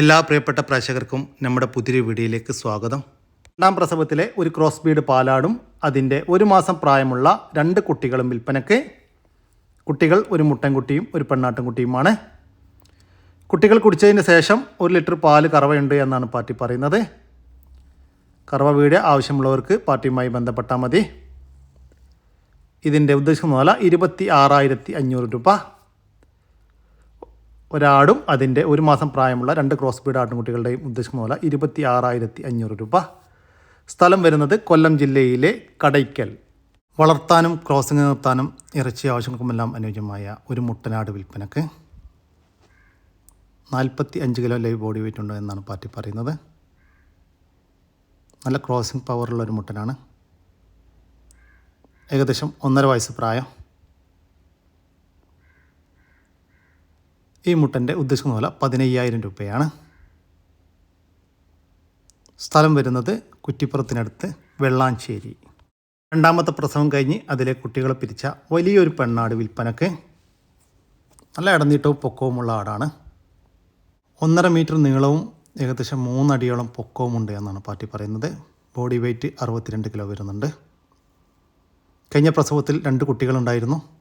എല്ലാ പ്രിയപ്പെട്ട പ്രേക്ഷകർക്കും നമ്മുടെ പുതിരി വീഡിയോയിലേക്ക് സ്വാഗതം. രണ്ടാം പ്രസവത്തിലെ ഒരു ക്രോസ് ബീഡ് പാലാടും അതിന്റെ ഒരു മാസം പ്രായമുള്ള രണ്ട് കുട്ടികളും വിൽപ്പനയ്ക്ക്. കുട്ടികൾ ഒരു മുട്ടൻകുട്ടിയും ഒരു പെണ്ണാട്ടൻകുട്ടിയുമാണ് കുട്ടികൾ കുടിച്ചതിന് ശേഷം ഒരു ലിറ്റർ പാൽ കറവയുണ്ട് എന്നാണ് പാർട്ടി പറയുന്നത്. കറവ വീട് ആവശ്യമുള്ളവർക്ക് പാർട്ടിയുമായി ബന്ധപ്പെട്ടാൽ മതി. ഇതിന്റെ ഉദ്ദേശം വില ഇരുപത്തി ആറായിരത്തി അഞ്ഞൂറ് രൂപ. ഒരാടും അതിന്റെ ഒരു മാസം പ്രായമുള്ള രണ്ട് ക്രോസ് ബീഡ് ആട്ടിൻകുട്ടികളുടെയും ഉദ്ദേശിക്കുന്ന പോലെ ഇരുപത്തി ആറായിരത്തി അഞ്ഞൂറ് രൂപ. സ്ഥലം വരുന്നത് കൊല്ലം ജില്ലയിലെ കടയ്ക്കൽ. വളർത്താനും ക്രോസിംഗ് നിർത്താനും ഇറച്ചി ആവശ്യങ്ങൾക്കുമെല്ലാം അനുയോജ്യമായ ഒരു മുട്ടനാട് വിൽപ്പനക്ക് നാൽപ്പത്തി അഞ്ച് കിലോ ലൈവ് ബോഡി വെയിറ്റ് ഉണ്ട് എന്നാണ് പാർട്ടി പറയുന്നത്. നല്ല ക്രോസിംഗ് പവറുള്ള ഒരു മുട്ടനാണ്. ഏകദേശം ഒന്നര വയസ്സ് പ്രായം. ഈ മുട്ടന്റെ ഉദ്ദേശിക്കുന്ന വില പതിനയ്യായിരം രൂപയാണ്. സ്ഥലം വരുന്നത് കുറ്റിപ്പുറത്തിനടുത്ത് വെള്ളാഞ്ചേരി. രണ്ടാമത്തെ പ്രസവം കഴിഞ്ഞ് അതിലെ കുട്ടികളെ പിരിച്ച വലിയൊരു പെണ്ണാട് വിൽപ്പനക്ക്. നല്ല ഇടനീട്ടവും പൊക്കവുമുള്ള ആടാണ്. ഒന്നര മീറ്റർ നീളവും ഏകദേശം മൂന്നടിയോളം പൊക്കവുമുണ്ട് എന്നാണ് പാർട്ടി പറയുന്നത്. ബോഡി വെയ്റ്റ് അറുപത്തിരണ്ട് കിലോ വരുന്നുണ്ട്. കഴിഞ്ഞ പ്രസവത്തിൽ രണ്ട് കുട്ടികളുണ്ടായിരുന്നു.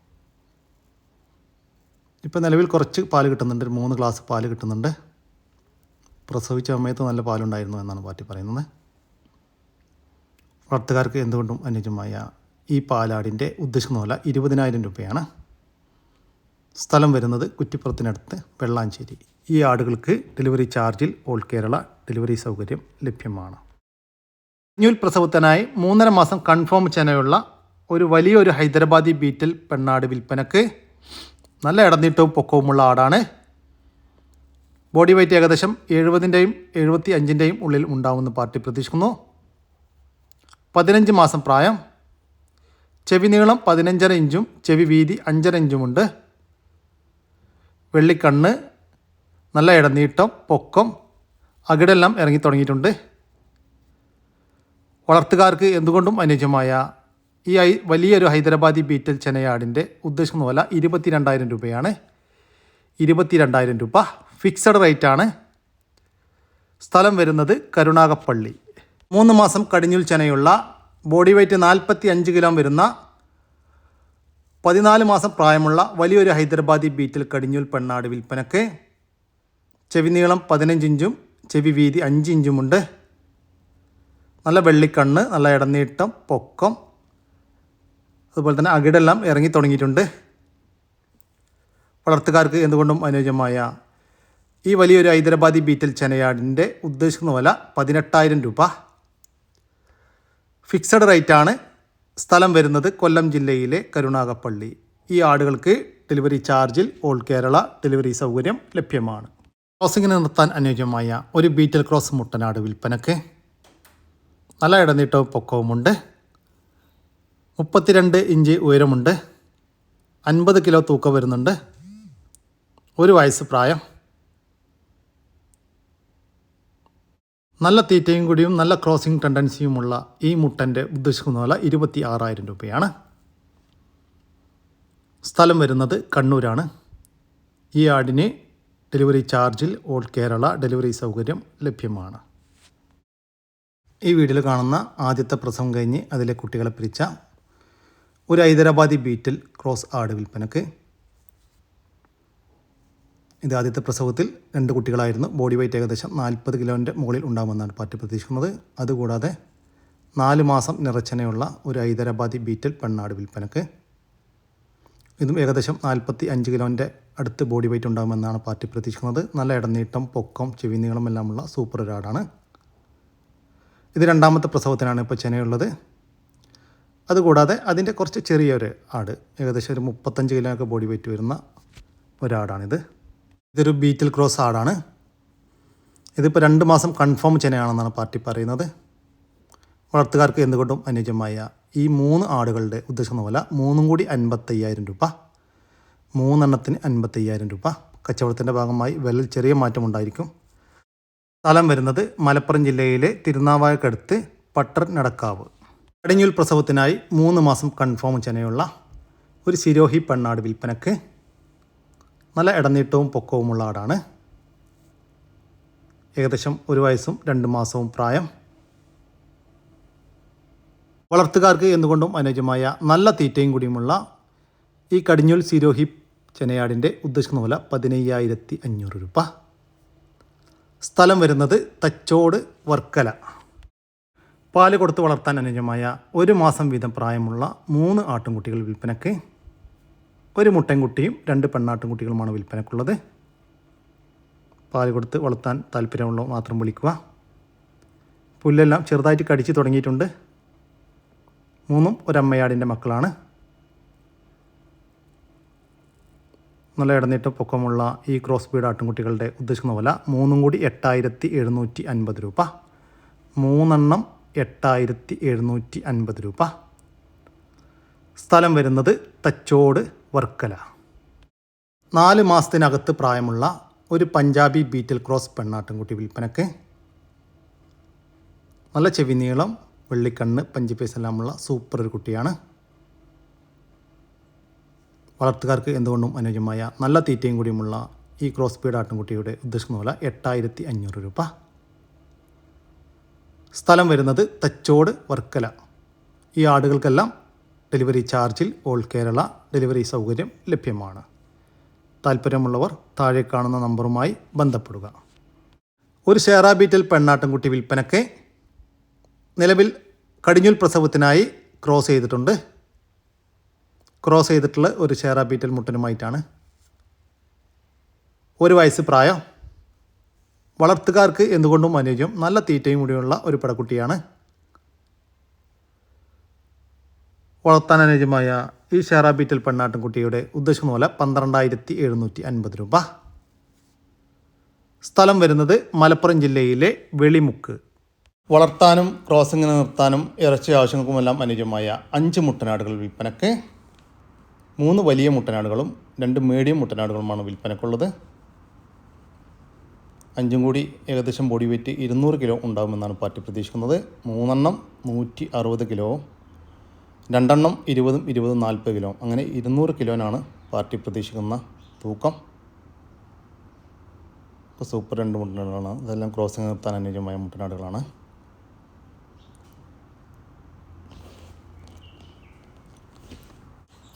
ഇപ്പോൾ നിലവിൽ കുറച്ച് പാൽ കിട്ടുന്നുണ്ട്. ഒരു മൂന്ന് ഗ്ലാസ് പാൽ കിട്ടുന്നുണ്ട്. പ്രസവിച്ച സമയത്ത് നല്ല പാലുണ്ടായിരുന്നു എന്നാണ് പാർട്ടി പറയുന്നത്. വളർത്തുകാർക്ക് എന്തുകൊണ്ടും അനുയോജ്യമായ ഈ പാലാടിന്റെ ഉദ്ദേശിക്കുന്ന വില ഇരുപതിനായിരം രൂപയാണ്. സ്ഥലം വരുന്നത് കുറ്റിപ്പുറത്തിനടുത്ത് വെള്ളാഞ്ചേരി. ഈ ആടുകൾക്ക് ഡെലിവറി ചാർജിൽ ഓൾ കേരള ഡെലിവറി സൗകര്യം ലഭ്യമാണ്. ന്യൂൽ പ്രസവത്തിനായി മൂന്നര മാസം കൺഫേം ചെനയുള്ള ഒരു വലിയൊരു ഹൈദരാബാദി ബീറ്റൽ പെണ്ണാട് വിൽപ്പനക്ക് നല്ല ഇടനീട്ടവും പൊക്കവുമുള്ള ആടാണ്. ബോഡി വെയ്റ്റ് ഏകദേശം എഴുപതിന്റെയും എഴുപത്തി അഞ്ചിന്റെയും ഉള്ളിൽ ഉണ്ടാവുമെന്ന് പാർട്ടി പ്രതീക്ഷിക്കുന്നു. പതിനഞ്ച് മാസം പ്രായം. ചെവി നീളം പതിനഞ്ചര ഇഞ്ചും ചെവി വീതി അഞ്ചര ഇഞ്ചുമുണ്ട്. വെള്ളിക്കണ്ണ് നല്ല ഇടനീട്ടം പൊക്കം അകിടെല്ലാം ഇറങ്ങി തുടങ്ങിയിട്ടുണ്ട് വളർത്തുകാർക്ക് എന്തുകൊണ്ടും അനുയോജ്യമായ ഈ വലിയൊരു ഹൈദരാബാദി ബീറ്റൽ ചെനയാടിന്റെ ഉദ്ദേശിക്കുന്ന പോലെ ഇരുപത്തി രണ്ടായിരം രൂപയാണ്. ഇരുപത്തി രണ്ടായിരം രൂപ ഫിക്സഡ് റേറ്റ് ആണ് സ്ഥലം വരുന്നത് കരുണാകപ്പള്ളി മൂന്ന് മാസം കടിഞ്ഞുൽ ചെനയുള്ള ബോഡി വെയ്റ്റ് നാൽപ്പത്തി അഞ്ച് കിലോ വരുന്ന പതിനാല് മാസം പ്രായമുള്ള വലിയൊരു ഹൈദരാബാദി ബീറ്റിൽ കടിഞ്ഞുൽ പെണ്ണാട് വിൽപ്പനക്ക് ചെവി നീളം പതിനഞ്ച് ഇഞ്ചും ചെവി വീതി അഞ്ച് ഇഞ്ചുമുണ്ട്. നല്ല വെള്ളിക്കണ്ണ് നല്ല ഇടനീട്ടം പൊക്കം അതുപോലെ തന്നെ അകിടെല്ലാം ഇറങ്ങി തുടങ്ങിയിട്ടുണ്ട്. വളർത്തുകാർക്ക് എന്തുകൊണ്ടും അനുയോജ്യമായ ഈ വലിയൊരു ഹൈദരാബാദി ബീറ്റൽ ചെനയാടിന്റെ ഉദ്ദേശിക്കുന്ന വില പതിനെട്ടായിരം രൂപ. ഫിക്സഡ് റേറ്റാണ് സ്ഥലം വരുന്നത് കൊല്ലം ജില്ലയിലെ കരുണാകപ്പള്ളി ഈ ആടുകൾക്ക് ഡെലിവറി ചാർജിൽ ഓൾ കേരള ഡെലിവറി സൗകര്യം ലഭ്യമാണ്. ക്രോസിങ്ങിന് നിർത്താൻ അനുയോജ്യമായ ഒരു ബീറ്റൽ ക്രോസ് മുട്ടനാട് വിൽപ്പനക്ക് നല്ല ഇടനീട്ടവും പൊക്കവുമുണ്ട്. മുപ്പത്തിരണ്ട് ഇഞ്ച് ഉയരമുണ്ട്. അൻപത് കിലോ തൂക്കം വരുന്നുണ്ട്. ഒരു വയസ്സ് പ്രായം. നല്ല തീറ്റയും കൂടിയും നല്ല ക്രോസിംഗ് ടെൻഡൻസിയുമുള്ള ഈ മുട്ടന്റെ ഉദ്ദേശിക്കുന്ന വില ഇരുപത്തി ആറായിരം രൂപയാണ്. സ്ഥലം വരുന്നത് കണ്ണൂരാണ്. ഈ ആടിന് ഡെലിവറി ചാർജിൽ ഓൾ കേരള ഡെലിവറി സൗകര്യം ലഭ്യമാണ്. ഈ വീഡിയോയിൽ കാണുന്ന ആദ്യത്തെ പ്രസവം കഴിഞ്ഞ് അതിലെ കുട്ടികളെ പിരിച്ച ഒരു ഹൈദരാബാദി ബീറ്റിൽ ക്രോസ് ആട് വിൽപ്പനക്ക്. ഇത് ആദ്യത്തെ പ്രസവത്തിൽ രണ്ട് കുട്ടികളായിരുന്നു. ബോഡി വെയ്റ്റ് ഏകദേശം നാൽപ്പത് കിലോന്റെ മുകളിൽ ഉണ്ടാകുമെന്നാണ് പാർട്ടി പ്രതീക്ഷിക്കുന്നത്. അതുകൂടാതെ നാല് മാസം നിറച്ചനയുള്ള ഒരു ഹൈദരാബാദി ബീറ്റൽ പെണ്ണാട് വിൽപ്പനക്ക്. ഇതും ഏകദേശം നാൽപ്പത്തി അഞ്ച് കിലോന്റെ അടുത്ത് ബോഡി വെയ്റ്റ് ഉണ്ടാകുമെന്നാണ് പാർട്ടി പ്രതീക്ഷിക്കുന്നത്. നല്ല ഇടനീട്ടം പൊക്കം ചെവി നീളം എല്ലാമുള്ള സൂപ്പർ ഒരാടാണ് ഇത് രണ്ടാമത്തെ പ്രസവത്തിനാണ് ഇപ്പോൾ ചെനയുള്ളത്. അതുകൂടാതെ അതിന്റെ കുറച്ച് ചെറിയൊരു ആട് ഏകദേശം ഒരു മുപ്പത്തഞ്ച് കിലോ ഒക്കെ ബോഡി വെയിറ്റ് വരുന്ന ഒരാടാണിത്. ഇതൊരു ബീറ്റിൽ ക്രോസ് ആടാണ്. ഇതിപ്പോൾ രണ്ട് മാസം കൺഫേം ചെനയാണെന്നാണ് പാർട്ടി പറയുന്നത്. വളർത്തുകാർക്ക് എന്തുകൊണ്ടും അനുയോജ്യമായ ഈ മൂന്ന് ആടുകളുടെ ഉദ്ദേശം പോലെ മൂന്നും കൂടി അൻപത്തയ്യായിരം രൂപ. മൂന്നെണ്ണത്തിന് അൻപത്തയ്യായിരം രൂപ. കച്ചവടത്തിന്റെ ഭാഗമായി വിലയിൽ ചെറിയ മാറ്റമുണ്ടായിരിക്കും സ്ഥലം വരുന്നത് മലപ്പുറം ജില്ലയിലെ തിരുനാവായക്കടുത്ത് പട്ടർ നടക്കാവ്. കടിഞ്ഞൂൽ പ്രസവത്തിനായി മൂന്ന് മാസം കൺഫേം ചെനയുള്ള ഒരു സിരോഹി പെണ്ണാട് വിൽപ്പനക്ക് നല്ല ഇടനീട്ടവും പൊക്കവുമുള്ള ആടാണ്. ഏകദേശം ഒരു വയസ്സും രണ്ട് മാസവും പ്രായം. വളർത്തുകാർക്ക് എന്തുകൊണ്ടും അനുയോജ്യമായ നല്ല തീറ്റയും കൂടിയുമുള്ള ഈ കടിഞ്ഞൂൽ സിരോഹി ചെനയാടിന്റെ ഉദ്ദേശിക്കുന്ന വില പതിനയ്യായിരത്തി അഞ്ഞൂറ് രൂപ. സ്ഥലം വരുന്നത് തച്ചോട് വർക്കല. പാൽ കൊടുത്ത് വളർത്താൻ അനുയോജ്യമായ ഒരു മാസം വീതം പ്രായമുള്ള മൂന്ന് ആട്ടിൻകുട്ടികൾ വിൽപ്പനയ്ക്ക് ഒരു മുട്ടൻകുട്ടിയും രണ്ട് പെണ്ണാട്ടിൻകുട്ടികളുമാണ് വിൽപ്പനക്കുള്ളത് പാൽ കൊടുത്ത് വളർത്താൻ താല്പര്യമുള്ള മാത്രം വിളിക്കുക. പുല്ലെല്ലാം ചെറുതായിട്ട് കടിച്ച് തുടങ്ങിയിട്ടുണ്ട്. മൂന്നും ഒരമ്മയാടിന്റെ മക്കളാണ്. നല്ല ഇടനീട്ട പൊക്കമുള്ള ഈ ക്രോസ് ബീഡ് ആട്ടിൻകുട്ടികളുടെ ഉദ്ദേശിക്കുന്ന വില മൂന്നും കൂടി എട്ടായിരത്തി എഴുന്നൂറ്റി അൻപത് രൂപ. മൂന്നെണ്ണം എട്ടായിരത്തി എഴുന്നൂറ്റി അൻപത് രൂപ. സ്ഥലം വരുന്നത് തച്ചോട് വർക്കല. നാല് മാസത്തിനകത്ത് പ്രായമുള്ള ഒരു പഞ്ചാബി ബീറ്റൽ ക്രോസ് പെണ്ണാട്ടിൻകുട്ടി വിൽപ്പനക്ക്. നല്ല ചെവി നീളം വെള്ളിക്കണ്ണ് പഞ്ചിപ്പേസ് എല്ലാമുള്ള സൂപ്പർ ഒരു കുട്ടിയാണ്. വളർത്തുകാർക്ക് എന്തുകൊണ്ടും അനുയോജ്യമായ നല്ല തീറ്റയും കൂടിയുമുള്ള ഈ ക്രോസ് പീഡ് ആട്ടിൻകുട്ടിയുടെ ഉദ്ദേശിക്കുന്ന പോലെ എട്ടായിരത്തി അഞ്ഞൂറ് രൂപ. സ്ഥലം വരുന്നത് തച്ചോട് വർക്കല. ഈ ആടുകൾക്കെല്ലാം ഡെലിവറി ചാർജിൽ ഓൾ കേരള ഡെലിവറി സൗകര്യം ലഭ്യമാണ്. താല്പര്യമുള്ളവർ താഴെ കാണുന്ന നമ്പറുമായി ബന്ധപ്പെടുക. ഒരു ഷെയറാബീറ്റൽ പെണ്ണാട്ടൻകുട്ടി വിൽപ്പനയ്ക്ക് നിലവിൽ കടിഞ്ഞുൽ പ്രസവത്തിനായി ക്രോസ് ചെയ്തിട്ടുണ്ട്. ക്രോസ് ചെയ്തിട്ടുള്ള ഒരു ഷെയറാബീറ്റൽ മുട്ടനുമായിട്ടാണ്. ഒരു വയസ്സ് പ്രായം വളർത്തുകാർക്ക് എന്തുകൊണ്ടും അനുയോജ്യം. നല്ല തീറ്റയും കൂടിയുള്ള ഒരു പടക്കുട്ടിയാണ്. വളർത്താൻ അനുയോജ്യമായ ഈ ഷെയറ ബീറ്റൽ പെണ്ണാട്ടിൻകുട്ടിയുടെ ഉദ്ദേശമൂല പന്ത്രണ്ടായിരത്തി എഴുന്നൂറ്റി അൻപത് രൂപ. സ്ഥലം വരുന്നത് മലപ്പുറം ജില്ലയിലെ വെളിമുക്ക്. വളർത്താനും ക്രോസിംഗ് നിർത്താനും ഇറച്ചി ആവശ്യങ്ങൾക്കുമെല്ലാം അനുയോജ്യമായ അഞ്ച് മുട്ടനാടുകൾ വിൽപ്പനക്ക്. മൂന്ന് വലിയ മുട്ടനാടുകളും രണ്ട് മീഡിയം മുട്ടനാടുകളുമാണ് വിൽപ്പനക്കുള്ളത്. അഞ്ചും കൂടി ഏകദേശം ബോഡി വെയ്റ്റ് ഇരുന്നൂറ് കിലോ ഉണ്ടാകുമെന്നാണ് പാർട്ടി പ്രതീക്ഷിക്കുന്നത്. മൂന്നെണ്ണം നൂറ്റി അറുപത് കിലോ രണ്ടെണ്ണം ഇരുപതും ഇരുപതും നാൽപ്പത് കിലോ അങ്ങനെ ഇരുന്നൂറ് കിലോനാണ് പാർട്ടി പ്രതീക്ഷിക്കുന്ന തൂക്കം. ഇപ്പോൾ സൂപ്പർ രണ്ട് മുട്ടനാടുകളാണ്. ഇതെല്ലാം ക്രോസിങ് നിർത്താൻ അനുയോജ്യമായ മുട്ടനാടുകളാണ്.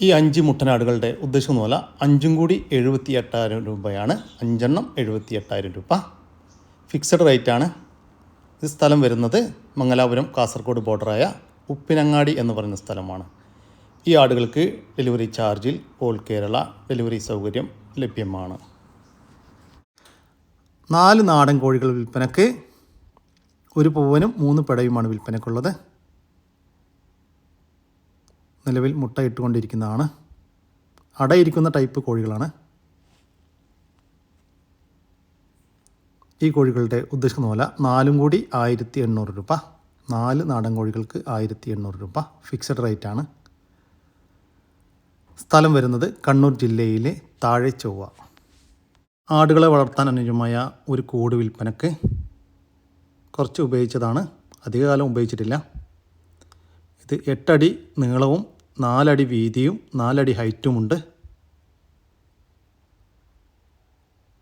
ഈ അഞ്ച് മുട്ടനാടുകളുടെ ഉദ്ദേശം എന്ന് പറഞ്ഞാൽ അഞ്ചും കൂടി എഴുപത്തി എട്ടായിരം രൂപയാണ്. അഞ്ചെണ്ണം എഴുപത്തി എട്ടായിരം രൂപ ഫിക്സഡ് റേറ്റാണ് ഇത് സ്ഥലം വരുന്നത് മംഗലാപുരം കാസർഗോഡ് ബോർഡറായ ഉപ്പിനങ്ങാടി എന്ന് പറയുന്ന സ്ഥലമാണ്. ഈ ആടുകൾക്ക് ഡെലിവറി ചാർജിൽ ഓൾ കേരള ഡെലിവറി സൗകര്യം ലഭ്യമാണ്. നാല് നാടൻ കോഴികൾ വിൽപ്പനക്ക് ഒരു പൂവനും മൂന്ന് പിടയുമാണ് വിൽപ്പനക്കുള്ളത്. നിലവിൽ മുട്ട ഇട്ടുകൊണ്ടിരിക്കുന്നതാണ് അടയിരിക്കുന്ന ടൈപ്പ് കോഴികളാണ്. ഈ കോഴികളുടെ ഉദ്ദേശിക്കുന്ന പോലെ നാലും കൂടി ആയിരത്തി എണ്ണൂറ് രൂപ. നാല് നാടൻ കോഴികൾക്ക് ആയിരത്തി എണ്ണൂറ് രൂപ ഫിക്സഡ് റേറ്റാണ് സ്ഥലം വരുന്നത് കണ്ണൂർ ജില്ലയിലെ താഴെ ചൊവ്വ ആടുകളെ വളർത്താൻ അനുയോജ്യമായ ഒരു കൂട് വിൽപ്പനക്ക് കുറച്ച് ഉപയോഗിച്ചതാണ്. അധികകാലം ഉപയോഗിച്ചിട്ടില്ല. ഇത് എട്ടടി നീളവും നാലടി വീതിയും നാലടി ഹൈറ്റുമുണ്ട്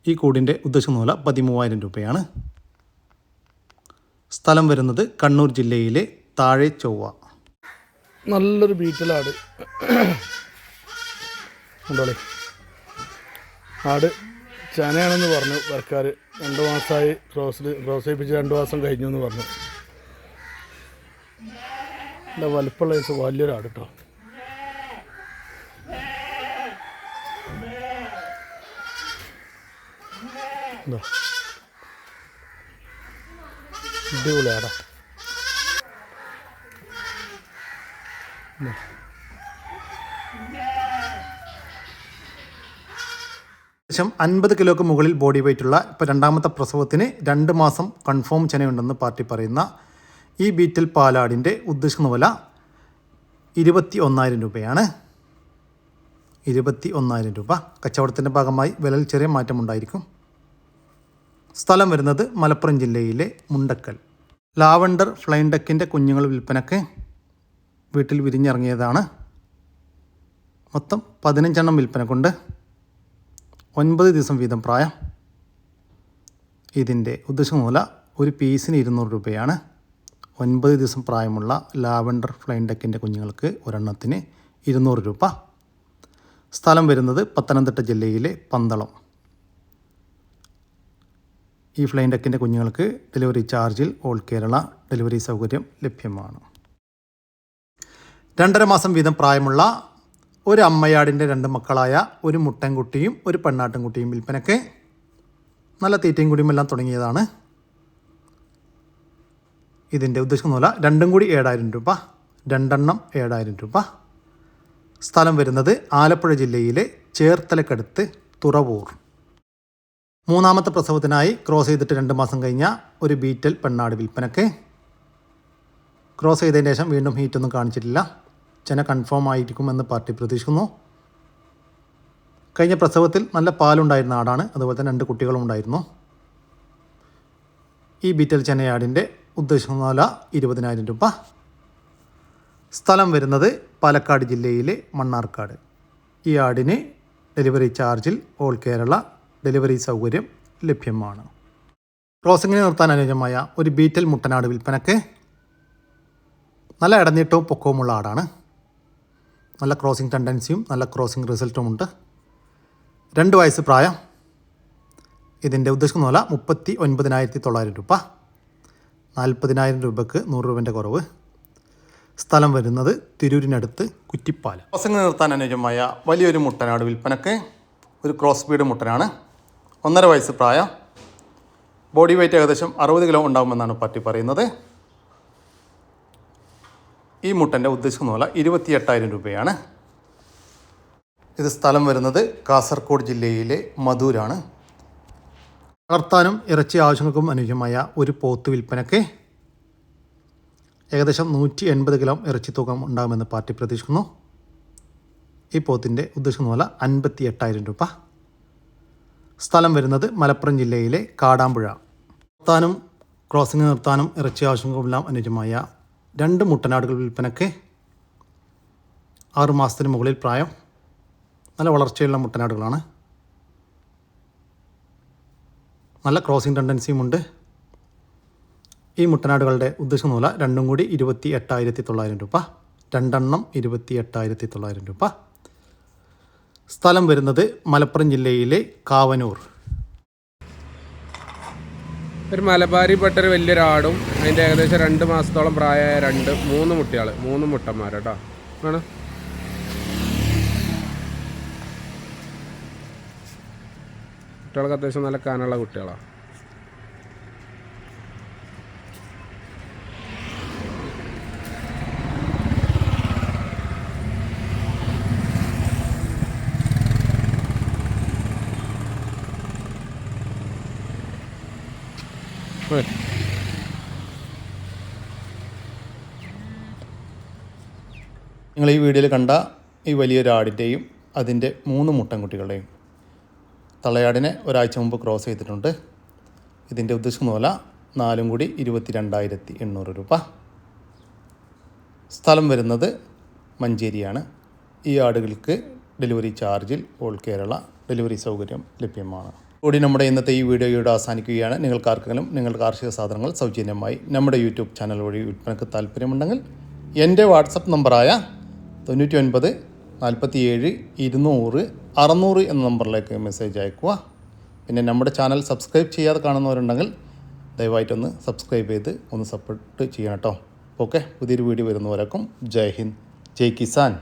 ഈ കൂടിന്റെ ഉദ്ദേശം മൂല പതിമൂവായിരം രൂപയാണ്. സ്ഥലം വരുന്നത് കണ്ണൂർ ജില്ലയിലെ താഴെ ചൊവ്വ. നല്ലൊരു ബീറ്റലാട് ഉണ്ടോളെ ആട് ചനയാണെന്ന് പറഞ്ഞു വർക്കാർ രണ്ട് മാസമായി ക്രോസിൽ ക്രോസ് ചെയ്യിപ്പിച്ച് രണ്ട് മാസം കഴിഞ്ഞു എന്ന് പറഞ്ഞു. എന്റെ വലിപ്പമുള്ള ദിവസം വലിയൊരു ആട് കേട്ടോ. എന്താ അടിപൊളി ആടാ ഏകദേശം അൻപത് കിലോക്ക് മുകളിൽ ബോഡി വെയിറ്റുള്ള ഇപ്പോൾ രണ്ടാമത്തെ പ്രസവത്തിന് രണ്ട് മാസം കൺഫേം ചെനയുണ്ടെന്ന് പാർട്ടി പറയുന്ന ഈ ബീറ്റൽ പാലാടിന്റെ ഉദ്ദേശിക്കുന്ന വില ഇരുപത്തി ഒന്നായിരം രൂപയാണ്. ഇരുപത്തി ഒന്നായിരം രൂപ. കച്ചവടത്തിന്റെ ഭാഗമായി വിലയിൽ ചെറിയ മാറ്റമുണ്ടായിരിക്കും. സ്ഥലം വരുന്നത് മലപ്പുറം ജില്ലയിലെ മുണ്ടക്കൽ. ലാവണ്ടർ ഫ്ലൈൻഡക്കിന്റെ കുഞ്ഞുങ്ങൾ വിൽപ്പനക്ക് വീട്ടിൽ വിരിഞ്ഞിറങ്ങിയതാണ്. മൊത്തം പതിനഞ്ചെണ്ണം വിൽപ്പനക്കുണ്ട് ഒൻപത് ദിവസം വീതം പ്രായം. ഇതിന്റെ ഉദ്ദേശമൂല ഒരു പീസിന് ഇരുന്നൂറ് രൂപയാണ്. ഒൻപത് ദിവസം പ്രായമുള്ള ലാവണ്ടർ ഫ്ലൈൻഡക്കിന്റെ കുഞ്ഞുങ്ങൾക്ക് ഒരെണ്ണത്തിന് ഇരുന്നൂറ് രൂപ. സ്ഥലം വരുന്നത് പത്തനംതിട്ട ജില്ലയിലെ പന്തളം. ഈ ഫ്ലൈൻ ഡെക്കിന്റെ കുഞ്ഞുങ്ങൾക്ക് ഡെലിവറി ചാർജിൽ ഓൾ കേരള ഡെലിവറി സൗകര്യം ലഭ്യമാണ്. രണ്ടര മാസം വീതം പ്രായമുള്ള ഒരു അമ്മയാടിന്റെ രണ്ട് മക്കളായ ഒരു മുട്ടൻകുട്ടിയും ഒരു പെണ്ണാട്ടൻകുട്ടിയും വിൽപ്പനയ്ക്ക് നല്ല തീറ്റയും കുടിയും എല്ലാം തുടങ്ങിയതാണ്. ഇതിന്റെ ഉദ്ദേശം മൂല രണ്ടും കൂടി ഏഴായിരം രൂപ രണ്ടെണ്ണം ഏഴായിരം രൂപ. സ്ഥലം വരുന്നത് ആലപ്പുഴ ജില്ലയിലെ ചേർത്തലക്കടുത്ത് തുറവൂർ. മൂന്നാമത്തെ പ്രസവത്തിനായി ക്രോസ് ചെയ്തിട്ട് രണ്ട് മാസം കഴിഞ്ഞ ഒരു ബീറ്റൽ പെണ്ണാട് വിൽപ്പനക്ക്. ക്രോസ് ചെയ്തതിന് ശേഷം വീണ്ടും ഹീറ്റൊന്നും കാണിച്ചിട്ടില്ല. ചെന കൺഫേം ആയിരിക്കുമെന്ന് പാർട്ടി പ്രതീക്ഷിക്കുന്നു. കഴിഞ്ഞ പ്രസവത്തിൽ നല്ല പാലുണ്ടായിരുന്ന ആടാണ്. അതുപോലെ തന്നെ രണ്ട് കുട്ടികളും ഉണ്ടായിരുന്നു. ഈ ബീറ്റൽ ചെനയാടിന്റെ ഉദ്ദേശിക്കുന്ന വില ഇരുപതിനായിരം രൂപ. സ്ഥലം വരുന്നത് പാലക്കാട് ജില്ലയിലെ മണ്ണാർക്കാട്. ഈ ആടിന് ഡെലിവറി ചാർജിൽ ഓൾ കേരള ഡെലിവറി സൗകര്യം ലഭ്യമാണ്. ക്രോസിങ്ങിന് നിർത്താൻ അനുയോജ്യമായ ഒരു ബീറ്റൽ മുട്ടനാട് വിൽപ്പനക്ക് നല്ല ഇടനീട്ടവും പൊക്കവുമുള്ള ആടാണ്. നല്ല ക്രോസിംഗ് ടെൻഡൻസിയും നല്ല ക്രോസിംഗ് റിസൾട്ടും ഉണ്ട്. രണ്ട് വയസ്സ് പ്രായം. ഇതിന്റെ ഉദ്ദേശിക്കുന്ന വില മുപ്പത്തി ഒൻപതിനായിരത്തി തൊള്ളായിരം രൂപ. നാൽപ്പതിനായിരം രൂപയ്ക്ക് നൂറ് രൂപന്റെ കുറവ്. സ്ഥലം വരുന്നത് തിരൂരിനടുത്ത് കുറ്റിപ്പാല. ക്രോസിംഗ് നിർത്താൻ അനുയോജ്യമായ വലിയൊരു മുട്ടനാട് വിൽപ്പനക്ക് ഒരു ക്രോസ് ബീഡ് മുട്ടനാണ്. ഒന്നര വയസ്സ് പ്രായം. ബോഡി വെയ്റ്റ് ഏകദേശം അറുപത് കിലോ ഉണ്ടാകുമെന്നാണ് പാർട്ടി പറയുന്നത്. ഈ മുട്ടന്റെ ഉദ്ദേശിക്കുന്ന പോലെ ഇരുപത്തി എട്ടായിരം രൂപയാണ്. ഇത് സ്ഥലം വരുന്നത് കാസർഗോഡ് ജില്ലയിലെ മധൂരാണ്. വളർത്താനും ഇറച്ചി ആവശ്യങ്ങൾക്കും അനുയോജ്യമായ ഒരു പോത്ത് വിൽപ്പനയ്ക്ക് ഏകദേശം നൂറ്റി എൺപത് കിലോ ഇറച്ചി തൂക്കം ഉണ്ടാകുമെന്ന് പാർട്ടി പ്രതീക്ഷിക്കുന്നു. ഈ പോത്തിന്റെ ഉദ്ദേശിക്കുന്ന പോലെ അൻപത്തി എട്ടായിരം രൂപ. സ്ഥലം വരുന്നത് മലപ്പുറം ജില്ലയിലെ കാടാമ്പുഴ. നിർത്താനും ക്രോസിംഗ് നിർത്താനും ഇറച്ചി ആവശ്യങ്ങൾക്കുമെല്ലാം അനുജമായ രണ്ട് മുട്ടനാടുകൾ വിൽപ്പനയ്ക്ക് ആറ് മാസത്തിന് മുകളിൽ പ്രായം. നല്ല വളർച്ചയുള്ള മുട്ടനാടുകളാണ്. നല്ല ക്രോസിംഗ് ടെൻഡൻസിയും ഉണ്ട്. ഈ മുട്ടനാടുകളുടെ ഉദ്ദേശം നൂല രണ്ടും കൂടി ഇരുപത്തി എട്ടായിരത്തി തൊള്ളായിരം രൂപ. രണ്ടെണ്ണം ഇരുപത്തി എട്ടായിരത്തി തൊള്ളായിരം രൂപ. സ്ഥലം വരുന്നത് മലപ്പുറം ജില്ലയിലെ കാവനൂർ. ഒരു മലബാരി പെട്ട ഒരു വലിയൊരാടും അതിന്റെ ഏകദേശം രണ്ട് മാസത്തോളം പ്രായമായ രണ്ട് മൂന്ന് മുട്ടികൾ മൂന്ന് മുട്ടന്മാർ കേട്ടോ ആണ്? കുട്ടികൾക്ക് അത്യാവശ്യം നല്ല കാനുള്ള കുട്ടികളാണ് ഓയ് നിങ്ങൾ ഈ വീഡിയോയിൽ കണ്ട ഈ വലിയൊരു ആടിന്റെയും അതിന്റെ മൂന്ന് മുട്ടൻകുട്ടികളുടെയും തള്ളയാടിനെ ഒരാഴ്ച മുമ്പ് ക്രോസ് ചെയ്തിട്ടുണ്ട്. ഇതിന്റെ ഉദ്ദേശിക്കുന്ന പോലെ നാലും കൂടി ഇരുപത്തി രണ്ടായിരത്തി എണ്ണൂറ് രൂപ. സ്ഥലം വരുന്നത് മഞ്ചേരിയാണ്. ഈ ആടുകൾക്ക് ഡെലിവറി ചാർജിൽ ഓൾ കേരള ഡെലിവറി സൗകര്യം ലഭ്യമാണ്. കൂടി നമ്മുടെ ഇന്നത്തെ ഈ വീഡിയോയോട് അവസാനിക്കുകയാണ്. നിങ്ങൾക്ക് ആർക്കെങ്കിലും നിങ്ങളുടെ കാർഷിക സാധനങ്ങൾ സൗജന്യമായി നമ്മുടെ യൂട്യൂബ് ചാനൽ വഴി വിൽപ്പനക്ക് താല്പര്യമുണ്ടെങ്കിൽ എന്റെ വാട്സപ്പ് നമ്പറായ തൊണ്ണൂറ്റി ഒൻപത് നാൽപ്പത്തി ഏഴ് ഇരുന്നൂറ് അറുന്നൂറ് എന്ന നമ്പറിലേക്ക് മെസ്സേജ് അയക്കുക. പിന്നെ നമ്മുടെ ചാനൽ സബ്സ്ക്രൈബ് ചെയ്യാതെ കാണുന്നവരുണ്ടെങ്കിൽ ദയവായിട്ടൊന്ന് സബ്സ്ക്രൈബ് ചെയ്ത് ഒന്ന് സപ്പോർട്ട് ചെയ്യണം കേട്ടോ. ഓക്കെ പുതിയൊരു വീഡിയോ വരുന്നവരേക്കും ജയ് ഹിന്ദ് ജയ് കിസാൻ.